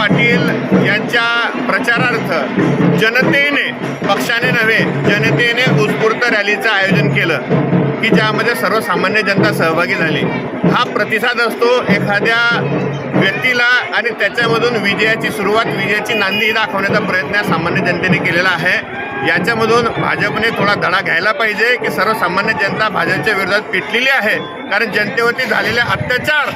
पाटील यांच्या प्रचारार्थ जनतेने पक्षाने नव्हे जनतेने उत्स्फूर्त रॅलीचं आयोजन केलं की ज्यामध्ये सर्वसामान्य जनता सहभागी झाली. हा प्रतिसाद असतो एखाद्या व्यक्तीला आणि त्याच्यामधून विजयाची सुरुवात विजयाची नांदी दाखवण्याचा प्रयत्न सामान्य जनतेने केलेला आहे. याच्यामधून भाजपने थोडा धडा घ्यायला पाहिजे की सर्वसामान्य जनता भाजपच्या विरोधात पिटलेली आहे कारण जनतेवरती झालेले अत्याचार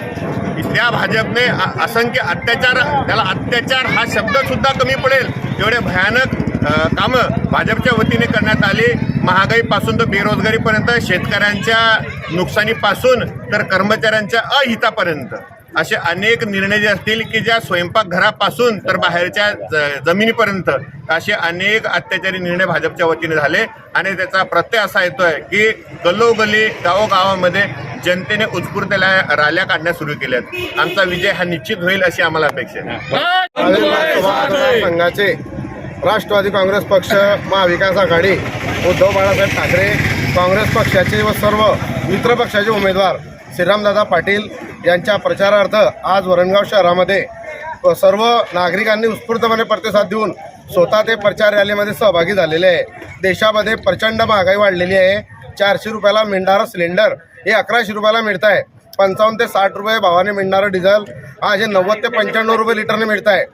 त्या भाजपने असंख्य अत्याचार त्याला अत्याचार हा शब्दसुद्धा कमी पडेल. एवढे भयानक कामं भाजपच्या वतीने करण्यात आली. महागाईपासून तर बेरोजगारीपर्यंत शेतकऱ्यांच्या नुकसानीपासून तर कर्मचाऱ्यांच्या अहितापर्यंत. असे अनेक निर्णय जे असतील की ज्या स्वयंपाकघरापासून तर बाहेरच्या ज- जमिनीपर्यंत असे अनेक अत्याचारी निर्णय भाजपच्या वतीने झाले. आणि त्याचा प्रत्यय असा येतोय की गल्लोगल्ली गावोगावामध्ये जनतेने उत्स्फूर्त राल्या रॅल्या काढण्यास सुरू केल्यात. आमचा विजय हा निश्चित होईल अशी आम्हाला अपेक्षा आहे. संघाचे राष्ट्रवादी काँग्रेस पक्ष महाविकास आघाडी उद्धव बाळासाहेब ठाकरे काँग्रेस पक्षाचे व सर्व मित्र पक्षाचे उमेदवार श्रीरामदादा पाटील यांच्या प्रचारार्थ आज वरणगाव शहरामध्ये व सर्व नागरिकांनी उत्स्फूर्तपणे प्रतिसाद देऊन स्वतः ते प्रचार रॅलीमध्ये सहभागी झालेले आहे. देशामध्ये प्रचंड महागाई वाढलेली आहे. चारशे रुपयाला मिळणारा सिलेंडर हे अकराशे रुपयाला मिळत आहे पंचावन्न ते साठ रुपये भावाने मिळणारं डिझेल. आज हे नव्वद ते पंच्याण्णव रुपये लिटरने मिळत आहे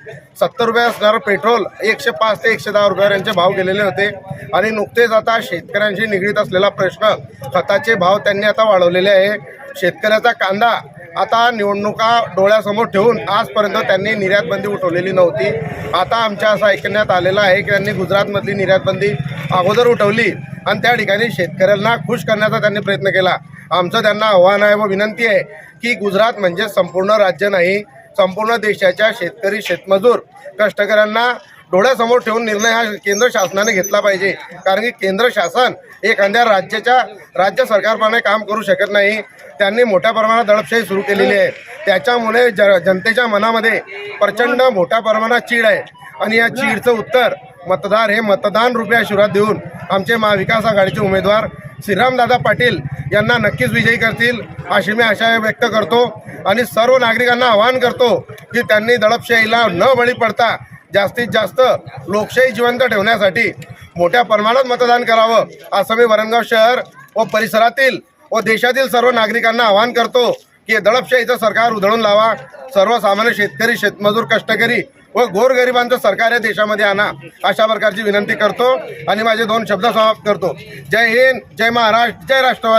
सत्तर रुपये असणारं पेट्रोल एकशे पाच ते एकशे दहा रुपयावर यांचे भाव गेलेले होते. आणि नुकतेच आता शेतकऱ्यांशी निगडीत असलेला प्रश्न खताचे भाव त्यांनी आता वाढवलेले आहे. शेतकऱ्याचा कांदा आता निवडणुका डोळ्यासमोर ठेवून आजपर्यंत त्यांनी निर्यातबंदी उठवलेली नव्हती. आता आमच्या असं ऐकण्यात आलेलं आहे की त्यांनी गुजरातमधली निर्यातबंदी अगोदर उठवली आणि त्या ठिकाणी शेतकऱ्यांना खुश करण्याचा त्यांनी प्रयत्न केला. आमचं त्यांना आव्हान आहे व विनंती आहे की गुजरात म्हणजे संपूर्ण राज्य नाही संपूर्ण देशाच्या शेतकरी शेतमजूर कष्टकऱ्यांना डोळ्यासमोर ठेवून निर्णय हा केंद्र शासनाने घेतला पाहिजे. कारण की केंद्र शासन एखाद्या राज्याच्या राज्य सरकारप्रमाणे काम करू शकत नाही. त्यांनी मोठ्या प्रमाणात दडपशाही सुरू केलेली आहे. त्याच्यामुळे ज जनतेच्या मनामध्ये प्रचंड मोठ्या प्रमाणात चीड आहे. आणि या चीडचं उत्तर मतदार हे मतदान रुपये आशीर्वाद देऊन आमचे महाविकास आघाडीचे उमेदवार श्रीरामदादा पाटील यांना नक्कीच विजयी करतील अशी मी आशा व्यक्त करतो. आणि सर्व नागरिकांना आवाहन करतो की त्यांनी दडपशाहीला न बळी पडता जास्तीत जास्त लोकशाही जिवंत ठेवण्यासाठी मोठ्या प्रमाणात मतदान करावं असं मी वरणगाव शहर व परिसरातील व देशातील सर्व नागरिकांना आवाहन करतो की दडपशाहीचं सरकार उधळून लावा. सर्वसामान्य शेतकरी शेतमजूर कष्टकरी व गोरगरिबांचं सरकार या देशामध्ये आणा अशा प्रकारची विनंती करतो आणि माझे दोन शब्द समाप्त करतो. जय हिंद जय महाराष्ट्र जय राष्ट्रवादी.